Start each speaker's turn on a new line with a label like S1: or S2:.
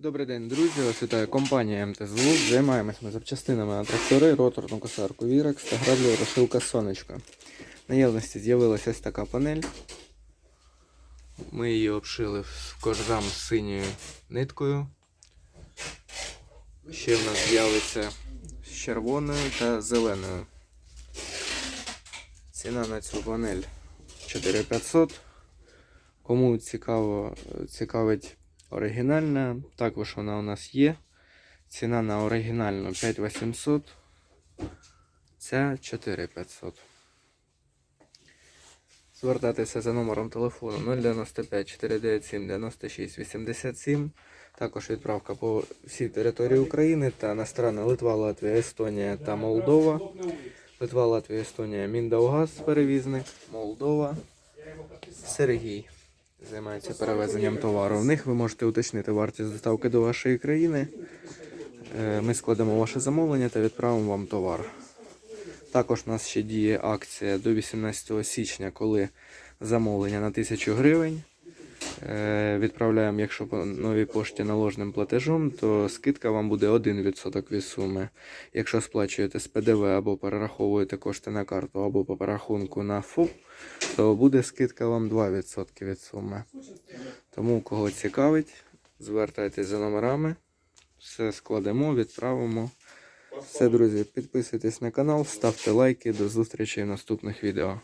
S1: Добрий день, друзі. Вас вітає компанія МТЗ. Займаємось ми запчастинами на трактори, роторну косарку Вірекс та граблю розшивка Сонечко. Наявності з'явилася ось така панель. Ми її обшили в кожзам з синьою ниткою. Ще в нас з'явиться з червоною та зеленою. Ціна на цю панель 4500. Кому цікаво, цікавить оригінальна, також вона у нас є. Ціна на оригінальну 5800. Ця 4500. Звертатися за номером телефону 095 497 96 87. Також відправка по всій території України та на страни Литва, Латвія, Естонія та Молдова. Литва, Латвія, Естонія, Міндаугаз, перевізник, Молдова, Сергій займається перевезенням товару. В них ви можете уточнити вартість доставки до вашої країни. Е, Ми складемо ваше замовлення та відправимо вам товар. Також у нас ще діє акція до 18 січня, коли замовлення на 1000 гривень. Е, Відправляємо, якщо по новій пошті наложним платежом, то скидка вам буде 1% від суми. Якщо сплачуєте з ПДВ або перераховуєте кошти на карту, або по перерахунку на ФОП, то буде скидка вам 2% від суми. Тому, кого цікавить, звертайтесь за номерами. Все складемо, відправимо. Все, друзі, підписуйтесь на канал, ставте лайки. До зустрічі в наступних відео.